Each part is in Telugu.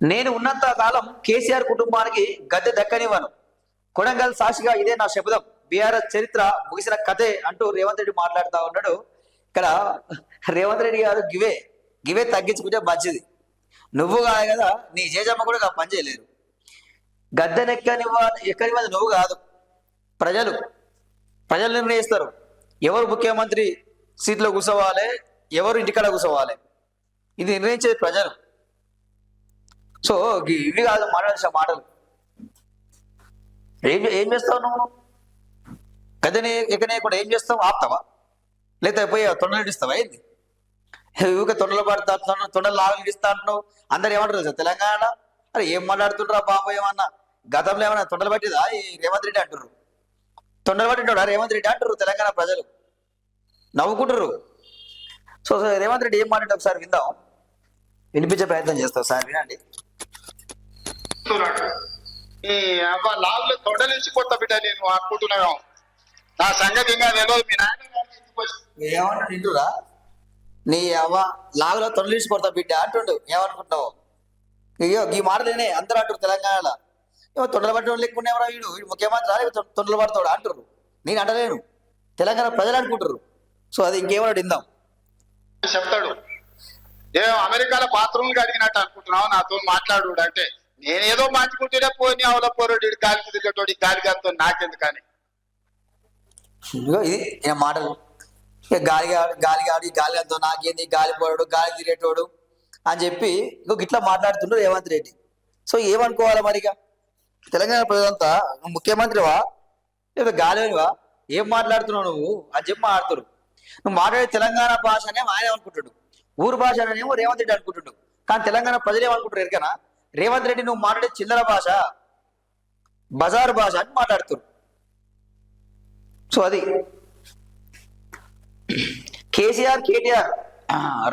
నేను ఉన్నంత కాలం కేసీఆర్ కుటుంబానికి గద్దె దక్కనివ్వను. కొడంగల్ సాక్షిగా ఇదే నా శబ్దం బీఆర్ఎస్ చరిత్ర ముగిసిన కథే అంటూ రేవంత్ రెడ్డి మాట్లాడుతూ ఉన్నాడు. ఇక్కడ రేవంత్ రెడ్డి గారు గివే గివే తగ్గించుకుంటే మంచిది. నువ్వు కాదు కదా నీ జేజమ్మ కూడా పని చేయలేరు. గద్దెనెక్కనివ్వాలి ఎక్కనివ్వాలి నువ్వు కాదు. ప్రజలు ప్రజలు నిర్ణయిస్తారు. ఎవరు ముఖ్యమంత్రి సీట్లో కూర్చోవాలి ఎవరు ఇంటికాడ కూర్చోవాలి. ఇది నిర్ణయించేది ప్రజలు. సో ఇవి కాదు మాట్లాడాల్సిన మాటలు. ఏం ఏం చేస్తావు నువ్వు? గదని ఎక్కనేయకుండా ఏం చేస్తావు? ఆపుతావా? లేకపోతే పోయి తొండలు ఇస్తావా ఏంది? ఊరికే తొండలు పడతా తొండలు లాగలు అంటున్నావు. అందరు ఏమంటారు తెలంగాణ అరే ఏం మాట్లాడుతుండ్రా బాబు ఏమన్నా? గతంలో ఏమన్నా తొండలు పట్టిదా? ఈ రేవంత్ రెడ్డి అంటారు తొండలు పట్టింటాడు రేవంత్ రెడ్డి అంటారు తెలంగాణ ప్రజలు. నవ్వుకుంటారు సో రేవంత్ రెడ్డి ఏం మాట్లాడే ఒకసారి విందాం. వినిపించే ప్రయత్నం చేస్తాం సార్ వినండి. చెప్తున్నాడు. ఈ అవ్వ లావులో తొడలేసి కొత్త బిడ్డ నేను అనుకుంటున్నాను నా సంగతి ఇంకా తెలియదు మీ నాయన వింటురా నీ అవ్వ లాగులో తొలలిసి కొడతా బిడ్డ అంటుండు. ఏమనుకుంటున్నావు? అయ్యో ఈ మాట నేనే అందరూ అంటారు తెలంగాణలో. ఏమో తొండలు పట్టడం లేకుండా ఎవరో వీడు. వీడు ముఖ్యమంత్రి రాలే తొండలు పడతాడు అంటారు నేను అంటలేను. తెలంగాణ ప్రజలు అనుకుంటారు సో అది ఇంకేమన్నాడు ఇందాం చెప్తాడు. ఏ అమెరికాలో బాత్రూమ్ అడిగినట్టు అనుకుంటున్నావు నాతో మాట్లాడు అంటే నేనేదో మార్చుకుంటేనే పోయిన అవల పోరాడు ఈడు గాలికి తిరిగేటోడు ఈ గాలి గాలితో నాకెందుకని. ఇది మాటలు? గాలి గాలి గాడి గాలి అంతా నాకేంది? గాలి పోరాడు గాలి తిరిగేటోడు అని చెప్పి ఇంకొక ఇట్లా మాట్లాడుతుండ్రు రేవంత్ రెడ్డి. సో ఏమనుకోవాలి మరిగా తెలంగాణ ప్రజలంతా నువ్వు ముఖ్యమంత్రివా? లేదా గాలివా ఏం మాట్లాడుతున్నావు నువ్వు? అని చెప్పి మాట్లాడుతురు. నువ్వు మాట్లాడే తెలంగాణ భాషనే ఆయన అనుకుంటాడు ఊరు భాష అనేమో రేవంత్ రెడ్డి అనుకుంటాడు. కానీ తెలంగాణ ప్రజలు ఏమనుకుంటారు ఎరికనా? రేవంత్ రెడ్డి నువ్వు మాట్లాడే చిల్లర భాష బజార్ భాష అని మాట్లాడుతురు. సో అది. కేసీఆర్ కేటీఆర్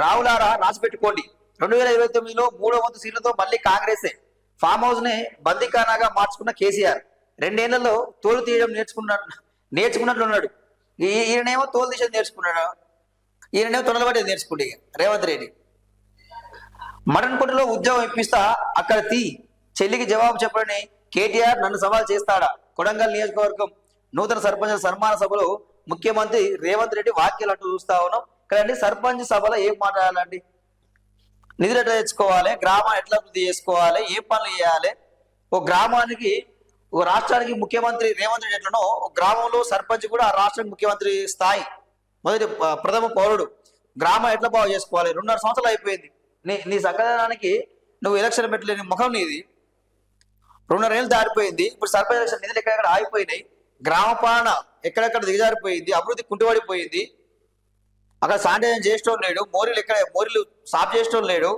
రావులారా రాసిపెట్టుకోండి రెండు వేల ఇరవై తొమ్మిదిలో మూడో వంతు సీట్లతో మళ్ళీ కాంగ్రెసే. ఫామ్ హౌస్ నే బందీఖానాగా మార్చుకున్న కేసీఆర్. రెండేళ్ళలో తోలు తీయడం నేర్చుకున్నాడు నేర్చుకున్నట్లున్నాడు ఈయనేమో తోలు తీసేది నేర్చుకున్నాడు. ఈయనేమో తొడలబడేది నేర్చుకుంటే రేవంత్ రెడ్డి. మటన్ కొట్టులో ఉద్యోగం ఇప్పిస్తా అక్కడ తీ. చెల్లికి జవాబు చెప్పడని కేటీఆర్ నన్ను సవాల్ చేస్తాడా? కొడంగల్ నియోజకవర్గం నూతన సర్పంచ్ సన్మాన సభలో ముఖ్యమంత్రి రేవంత్ రెడ్డి వ్యాఖ్యలు అంటూ చూస్తా ఉన్నాం. కానీ సర్పంచ్ సభలో ఏం మాట్లాడాలండి? నిధులు ఎట్లా తెచ్చుకోవాలి? గ్రామాన్ని ఎట్లా అభివృద్ధి చేసుకోవాలి? ఏ పనులు చేయాలి? ఓ గ్రామానికి ఒక రాష్ట్రానికి ముఖ్యమంత్రి రేవంత్ రెడ్డి ఎట్లనో ఒక గ్రామంలో సర్పంచ్ కూడా ఆ రాష్ట్రానికి ముఖ్యమంత్రి స్థాయి. మొదటి ప్రథమ పౌరుడు. గ్రామం ఎట్లా బాగు చేసుకోవాలి? రెండున్నర సంవత్సరాలు అయిపోయింది. నీ నీ సంఘటనకి నువ్వు ఎలక్షన్ పెట్టలేని ముఖం నీది. రెండున్నరేళ్ళు దారిపోయింది. ఇప్పుడు సర్పంచ్ ఎలక్షన్ నిధులు ఎక్కడెక్కడ ఆగిపోయినాయి. గ్రామ పాలన ఎక్కడెక్కడ దిగజారిపోయింది. అభివృద్ధి కుంటుపడిపోయింది అక్కడ శానిటైజేషన్ చేసేటోడు లేడు. మోరీలు ఎక్కడ మోరీలు సాఫ్ చేసేటోడు లేడు.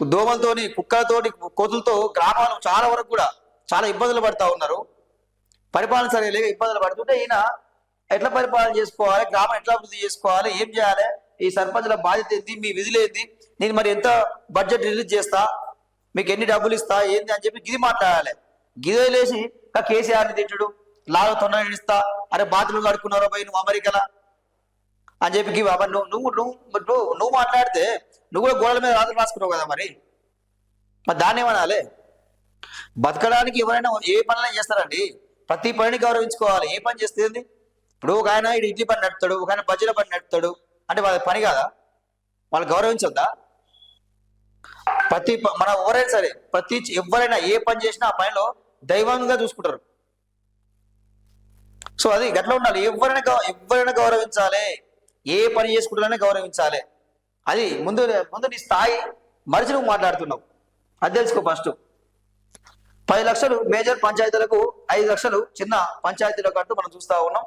దోమలతోని కుక్కలతోని కోతులతో గ్రామాలు చాలా వరకు కూడా చాలా ఇబ్బందులు పడతా ఉన్నారు. పరిపాలన సరే లేక ఇబ్బందులు పడుతుంటే ఈయన ఎట్లా పరిపాలన చేసుకోవాలి? గ్రామం ఎట్లా అభివృద్ధి చేసుకోవాలి? ఏం చేయాలి? ఈ సర్పంచుల బాధ్యత ఏంది? మీ విధులు ఏంది? నేను మరి ఎంత బడ్జెట్ రిలీజ్ చేస్తా? మీకు ఎన్ని డబ్బులు ఇస్తా? ఏంది అని చెప్పి గిది మాట్లాడాలి. గిది లేచి కేసీఆర్ని తిట్టుడు. లాగా తొందర ఇస్తా అరే బాతులు కడుక్కున్నారో పోయి నువ్వు అమెరికాలా? అని చెప్పి గివ్ నువ్వు నువ్వు నువ్వు నువ్వు మాట్లాడితే నువ్వు కూడా గోడల మీద రాత్రి రాసుకున్నావు కదా మరి? మరి దాన్ని ఏమనాలి? బతకడానికి ఎవరైనా ఏ పనులైనా చేస్తారండి. ప్రతి పనిని గౌరవించుకోవాలి. ఏ పని చేస్తే ఏంది? ఇప్పుడు ఒక ఆయన ఇడ్లీ పని నడుపుతాడు ఒక ఆయన బజ్జీల పని నడుపుతాడు. అంటే వాళ్ళ పని కాదా? వాళ్ళు గౌరవించొద్దా? ప్రతి మన ఎవరైనా సరే ప్రతి ఎవరైనా ఏ పని చేసినా ఆ పనిలో దైవంగా చూసుకుంటారు. సో అది గట్లా ఉండాలి. ఎవరైనా ఎవరైనా గౌరవించాలి ఏ పని చేసుకుంటున్నా గౌరవించాలి. అది ముందు ముందు నీ స్థాయి మరిచి నువ్వు మాట్లాడుతున్నావు. అది తెలుసుకో ఫస్ట్. పది లక్షలు మేజర్ పంచాయతీలకు ఐదు లక్షలు చిన్న పంచాయతీలకు అంటూ మనం చూస్తా ఉన్నాం.